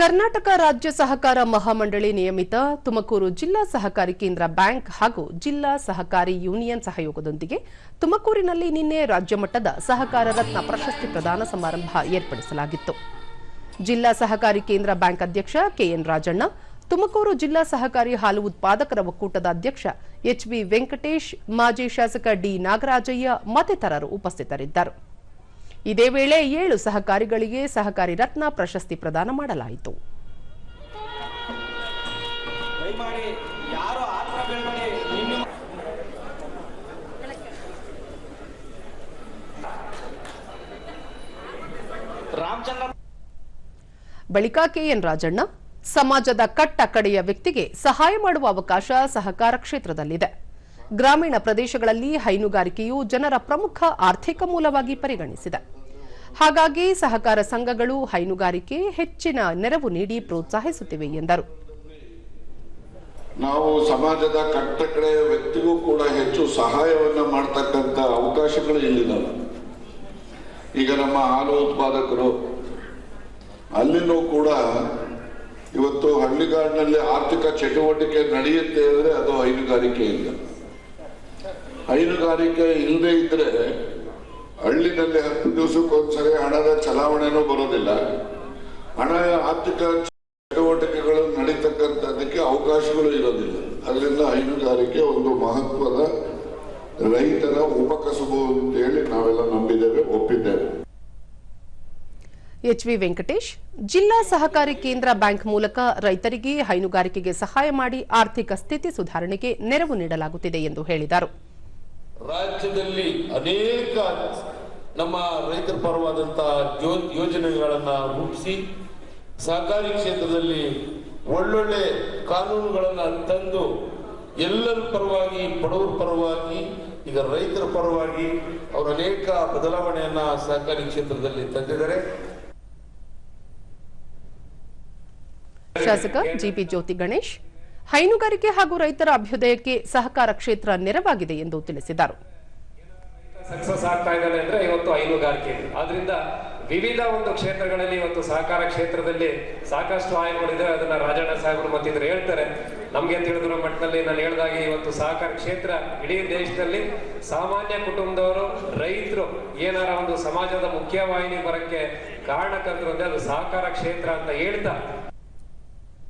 ಕರ್ನಾಟಕ ರಾಜ್ಯ ಸಹಕಾರ ಮಹಾಮಂಡಳಿ ನಿಯಮಿತ ತುಮಕೂರು ಜಿಲ್ಲಾ ಸಹಕಾರಿ ಕೇಂದ್ರ ಬ್ಯಾಂಕ್ ಹಾಗೂ ಜಿಲ್ಲಾ ಸಹಕಾರಿ ಯೂನಿಯನ್ ಸಹಯೋಗದೊಂದಿಗೆ ತುಮಕೂರಿನಲ್ಲಿ ನಿನ್ನೆ ರಾಜ್ಯ ಮಟ್ಟದ ಸಹಕಾರ ರತ್ನ ಪ್ರಶಸ್ತಿ ಪ್ರದಾನ ಸಮಾರಂಭ ಏರ್ಪಡಿಸಲಾಗಿತ್ತು. ಜಿಲ್ಲಾ ಸಹಕಾರಿ ಕೇಂದ್ರ ಬ್ಯಾಂಕ್ ಅಧ್ಯಕ್ಷ ಕೆಎನ್ ರಾಜಣ್ಣ, ತುಮಕೂರು ಜಿಲ್ಲಾ ಸಹಕಾರಿ ಹಾಲು ಉತ್ಪಾದಕರ ಒಕ್ಕೂಟದ ಅಧ್ಯಕ್ಷ ಎಚ್ಬಿ ವೆಂಕಟೇಶ್, ಮಾಜಿ ಶಾಸಕ ಡಿ ನಾಗರಾಜಯ್ಯ ಮತ್ತಿತರರು ಉಪಸ್ಥಿತರಿದ್ದರು. ಇದೇ ವೇಳೆ ಏಳು ಸಹಕಾರಿಗಳಿಗೆ ಸಹಕಾರಿ ರತ್ನ ಪ್ರಶಸ್ತಿ ಪ್ರದಾನ ಮಾಡಲಾಯಿತು. ಬಳಿಕ ಕೆಎನ್ ರಾಜಣ್ಣ, ಸಮಾಜದ ಕಟ್ಟ ಕಡೆಯ ವ್ಯಕ್ತಿಗೆ ಸಹಾಯ ಮಾಡುವ ಅವಕಾಶ ಸಹಕಾರ ಕ್ಷೇತ್ರದಲ್ಲಿದೆ. ಗ್ರಾಮೀಣ ಪ್ರದೇಶಗಳಲ್ಲಿ ಹೈನುಗಾರಿಕೆಯು ಜನರ ಪ್ರಮುಖ ಆರ್ಥಿಕ ಮೂಲವಾಗಿ ಪರಿಗಣಿಸಿದೆ. ಹಾಗಾಗಿ ಸಹಕಾರ ಸಂಘಗಳು ಹೈನುಗಾರಿಕೆ ಹೆಚ್ಚಿನ ನೆರವು ನೀಡಿ ಪ್ರೋತ್ಸಾಹಿಸುತ್ತಿವೆ ಎಂದರು. ನಾವು ಸಮಾಜದ ಕಟ್ಟಕಡೆ ವ್ಯಕ್ತಿಗೂ ಕೂಡ ಹೆಚ್ಚು ಸಹಾಯವನ್ನು ಮಾಡ್ತಕ್ಕಂಥ ಅವಕಾಶಗಳು ಇಲ್ಲಿದ್ದಾವೆ. ಈಗ ನಮ್ಮ ಹಾಲು ಉತ್ಪಾದಕರು ಅಲ್ಲಿನೂ ಕೂಡ ಇವತ್ತು ಹಳ್ಳಿಗಾಡಿನಲ್ಲಿ ಆರ್ಥಿಕ ಚಟುವಟಿಕೆ ನಡೆಯುತ್ತೆ ಅಂದ್ರೆ ಅದು ಹೈನುಗಾರಿಕೆ ಇಲ್ಲ. ಹೈನುಗಾರಿಕೆ ಇಲ್ಲದೆ ಇದ್ರೆ ಹಳ್ಳಿನಲ್ಲಿ ಹತ್ತು ದಿವಸಕ್ಕೊಂದ್ಸರಿ ಹಣದ ಚಲಾವಣೆನೂ ಬರೋದಿಲ್ಲ. ಹಣ ಆರ್ಥಿಕ ಚಟುವಟಿಕೆಗಳು ನಡೀತಕ್ಕಂಥದ್ದಕ್ಕೆ ಅವಕಾಶಗಳು ಇರೋದಿಲ್ಲ. ಅದರಿಂದ ಹೈನುಗಾರಿಕೆ ಒಂದು ಮಹತ್ವದ ರೈತರ ಉಪಕಸಬು ಅಂತ ಹೇಳಿ ನಾವೆಲ್ಲ ನಂಬಿದ್ದೇವೆ ಒಪ್ಪಿದ್ದೇವೆ. ಎಚ್ ವಿ ವೆಂಕಟೇಶ್ ಜಿಲ್ಲಾ ಸಹಕಾರಿ ಕೇಂದ್ರ ಬ್ಯಾಂಕ್ ಮೂಲಕ ರೈತರಿಗೆ ಹೈನುಗಾರಿಕೆಗೆ ಸಹಾಯ ಮಾಡಿ ಆರ್ಥಿಕ ಸ್ಥಿತಿ ಸುಧಾರಣೆಗೆ ನೆರವು ನೀಡಲಾಗುತ್ತಿದೆ ಎಂದು ಹೇಳಿದರು. ರಾಜ್ಯದಲ್ಲಿ ಅನೇಕ ನಮ್ಮ ರೈತರ ಪರವಾದಂತಹ ಯೋಜನೆಗಳನ್ನ ರೂಪಿಸಿ ಸಹಕಾರಿ ಕ್ಷೇತ್ರದಲ್ಲಿ ಒಳ್ಳೊಳ್ಳೆ ಕಾನೂನುಗಳನ್ನ ತಂದು ಎಲ್ಲರ ಪರವಾಗಿ, ಬಡವರ ಪರವಾಗಿ, ಈಗ ರೈತರ ಪರವಾಗಿ ಅವರು ಅನೇಕ ಬದಲಾವಣೆಯನ್ನ ಸಹಕಾರಿ ಕ್ಷೇತ್ರದಲ್ಲಿ ತಂದಿದ್ದಾರೆ. ಶಾಸಕ ಜಿಪಿ ಜ್ಯೋತಿ ಗಣೇಶ್, ಹೈನುಗಾರಿಕೆ ಹಾಗೂ ರೈತರ ಅಭ್ಯುದಯಕ್ಕೆ ಸಹಕಾರ ಕ್ಷೇತ್ರ ನೆರವಾಗಿದೆ ಎಂದು ತಿಳಿಸಿದರು. ಸಕ್ಸಸ್ ಆಗ್ತಾ ಇದ್ದಾನೆ ಅಂದ್ರೆ ಇವತ್ತು ಹೈನುಗಾರಿಕೆ ಆದ್ರಿಂದ ವಿವಿಧ ಒಂದು ಕ್ಷೇತ್ರಗಳಲ್ಲಿ ಇವತ್ತು ಸಹಕಾರ ಕ್ಷೇತ್ರದಲ್ಲಿ ಸಾಕಷ್ಟು ಆಯ್ಕೆಗಳಿದೆ. ಅದನ್ನ ರಾಜಣ್ಣ ಸಾಹೇಬರು ಮತ್ತಿದ್ರು ಹೇಳ್ತಾರೆ. ನಮ್ಗೆ ತಿಳಿದಿರೋ ಮಟ್ಟದಲ್ಲಿ ನಾನು ಹೇಳ್ದಾಗೆ ಇವತ್ತು ಸಹಕಾರ ಕ್ಷೇತ್ರ ಇಡೀ ದೇಶದಲ್ಲಿ ಸಾಮಾನ್ಯ ಕುಟುಂಬದವರು, ರೈತರು ಏನಾರ ಒಂದು ಸಮಾಜದ ಮುಖ್ಯವಾಹಿನಿ ಬರಕ್ಕೆ ಕಾರಣಕರ್ತರು ಅದು ಸಹಕಾರ ಕ್ಷೇತ್ರ ಅಂತ ಹೇಳ್ತಾ